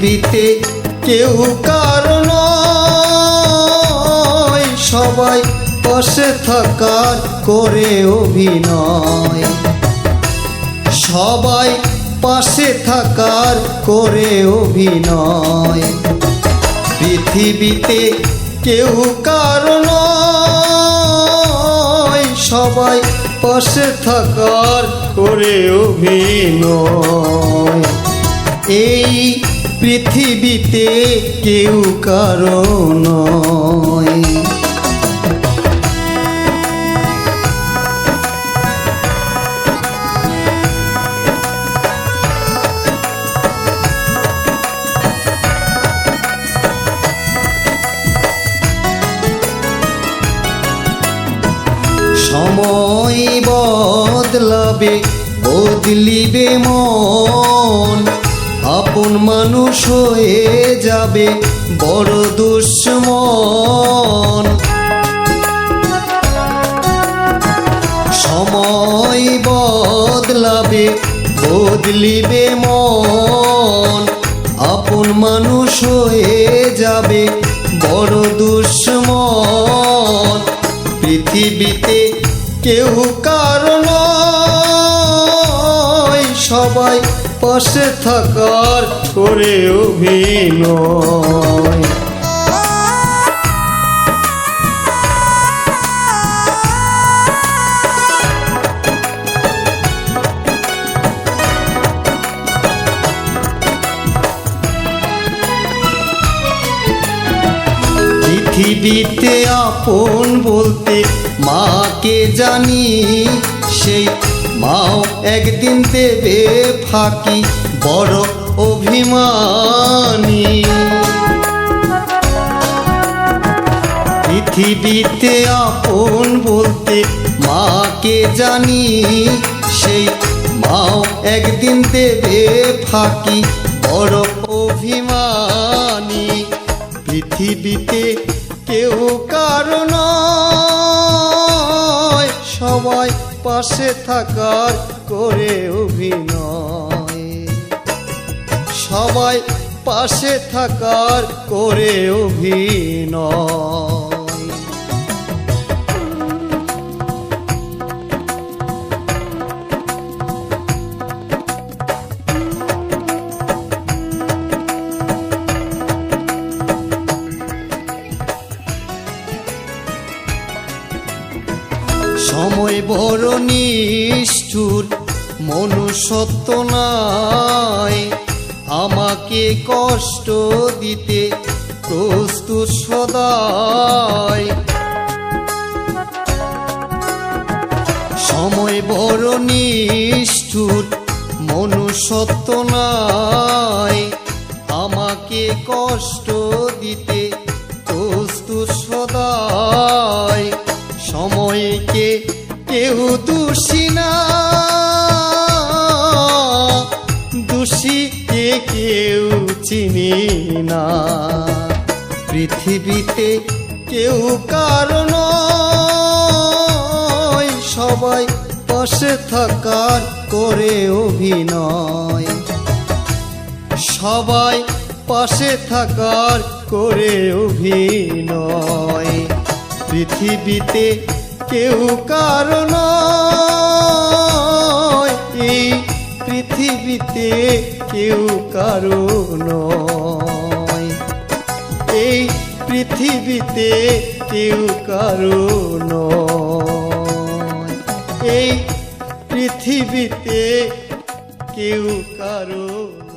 পৃথিবীতে কেউ কারণ সবাই পাশে থাকার করে অভিনয়। সবাই পাশে থাকার করে অভিনয়। পৃথিবীতে কেউ কারণ সবাই পাশে থাকার করে অভিনয়। এই পৃথিবীতে কেউ কারও নয়। সময় বদলাবে বদলিবে মন। আপন মানুষ হয়ে যাবে বড় দুশ্মন। সময় বদলাবে, বদলিবে মন। আপন মানুষ হয়ে যাবে বড় দুশ্মন। পৃথিবীতে কেউ কারণ সবাই পাশে থাকার করে অভিনয়। পৃথিবীতে আপন বলতে মাকে জানি সেই মাও একদিন দেবে ফাঁকি, বড় অভিমানী। পৃথিবীতে আপন বলতে মাকে জানি সেই মাও একদিন দেবে ফাঁকি, বড় অভিমানী। পৃথিবীতে কেউ কারণ সবাই পাশে থাকার করে অভিনয়। সবাই পাশে থাকার করে অভিনয়। সময় বড় নিষ্ঠুর, মনুষ্যত্ব নাই। আমাকে কষ্ট দিতে প্রস্তুত সদাই। সময় বড় নিষ্ঠুর, মনুষ্যত্ব নাই। আমাকে কষ্ট দিতে প্রস্তুত সময়কে কেউ দোষী না। দোষীকে কেউ চিনি না। পৃথিবীতে কেউ কারণ সবাই পাশে থাকার করে অভিনয়। সবাই পাশে থাকার করে অভিনয়। পৃথিবীতে কেউ কারণ এই পৃথিবীতে কেউ কারণ এই পৃথিবীতে কেউ কারণ এই পৃথিবীতে কেউ কারণ